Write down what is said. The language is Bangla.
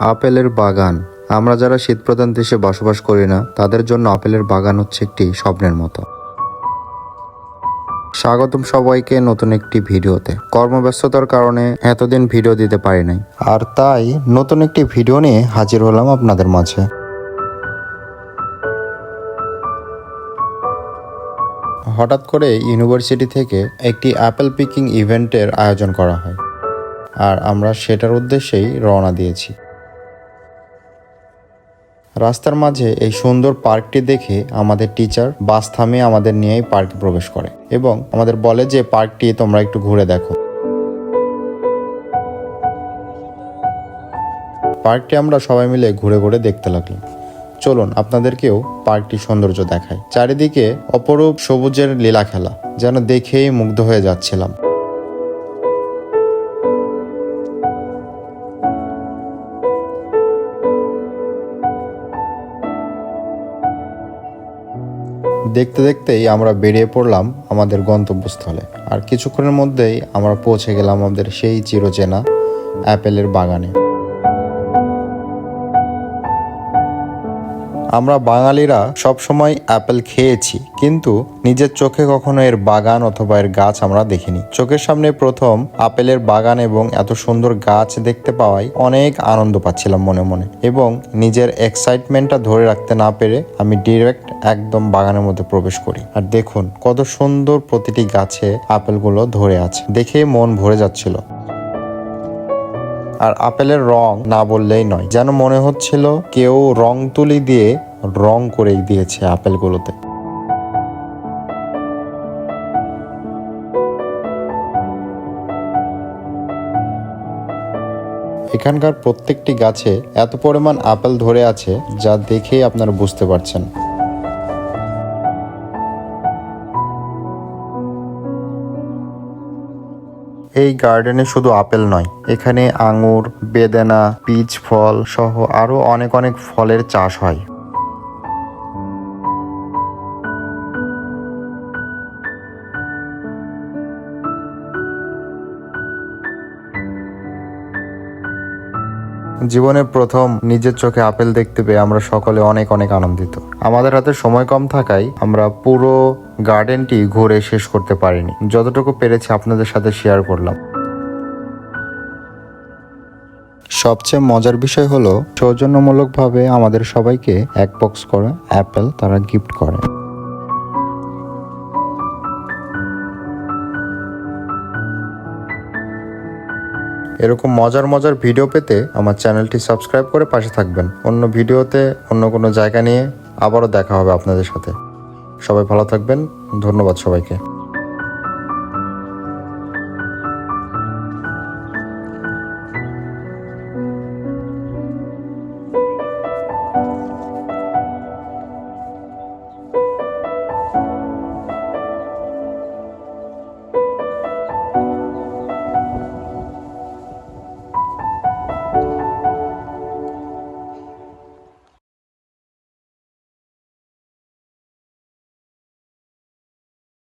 আপেলের বাগান। আমরা যারা শীতপ্রধান দেশে বসবাস করি না, তাদের জন্য আপেলের বাগান হচ্ছে একটি স্বপ্নের মতো। স্বাগতম সবাইকে নতুন একটি ভিডিওতে। কর্মব্যস্ততার কারণে এতদিন ভিডিও দিতে পারি নাই। আর তাই নতুন একটি ভিডিও নিয়ে হাজির হলাম আপনাদের মাঝে। হঠাৎ করে ইউনিভার্সিটি থেকে একটি অ্যাপেল পিকিং ইভেন্টের আয়োজন করা হয়। আর আমরা সেটার উদ্দেশ্যেই রওনা দিয়েছি। রাস্তার মাঝে এই সুন্দর পার্কটি দেখে আমাদের টিচার বাস থামিয়ে আমাদের নিয়েই পার্কে প্রবেশ করে এবং আমাদের বলে যে, পার্কটি তোমরা একটু ঘুরে দেখো। পার্কটি আমরা সবাই মিলে ঘুরে ঘুরে দেখতে লাগলাম। চলুন, আপনাদেরকেও পার্কটির সৌন্দর্য দেখায় চারিদিকে অপরূপ সবুজের লীলা খেলা, যেন দেখেই মুগ্ধ হয়ে যাচ্ছিলাম। দেখতে দেখতেই আমরা বেরিয়ে পড়লাম আমাদের গন্তব্যস্থলে। আর কিছুক্ষণের মধ্যেই আমরা পৌঁছে গেলাম আমাদের সেই চিরচেনা অ্যাপেলের বাগানে। আমরা বাঙালিরা সবসময় অ্যাপেল খেয়েছি, কিন্তু নিজের চোখে কখনো এর বাগান অথবা এর গাছ আমরা দেখিনি। চোখের সামনে প্রথম আপেলের বাগান এবং এত সুন্দর গাছ দেখতে পাওয়ায় অনেক আনন্দ পাচ্ছিলাম মনে মনে এবং নিজের এক্সাইটমেন্টটা ধরে রাখতে না পেরে আমি ডিরেক্ট একদম বাগানের মধ্যে প্রবেশ করি। আর দেখুন কত সুন্দর প্রতিটি গাছে আপেলগুলো ধরে আছে। দেখে মন ভরে যাচ্ছিল। আর আপেলের রং না বললেই নয়। যেন মনে হচ্ছিল কেউ রং তুলি দিয়ে রং করে দিয়েছে আপেলগুলোতে। এখানকার প্রত্যেকটি গাছে এত পরিমাণ আপেল ধরে আছে যা দেখেই আপনারা বুঝতে পারছেন। এই গার্ডেনে শুধু আপেল নয়, এখানে আঙুর, বেদানা পিচ ফল সহ আরও অনেক অনেক ফলের চাষ হয়। জীবনে প্রথম নিজের চোখে আপেল দেখতে পেয়ে আমরা সকলে অনেক অনেক আনন্দিত। আমাদের হাতে সময় কম থাকায় আমরা পুরো গার্ডেনটি ঘুরে শেষ করতে পারিনি। যতটুকু পেরেছি আপনাদের সাথে শেয়ার করলাম। সবচেয়ে মজার বিষয় হলো সৌজন্যমূলকভাবে আমাদের সবাইকে এক বক্স করে অ্যাপেল তারা গিফট করে। এরকম মজার মজার ভিডিও পেতে আমার চ্যানেলটি সাবস্ক্রাইব করে পাশে থাকবেন। অন্য ভিডিওতে অন্য কোনো জায়গা নিয়ে আবারও দেখা হবে আপনাদের সাথে। সবাই ভালো থাকবেন। ধন্যবাদ সবাইকে।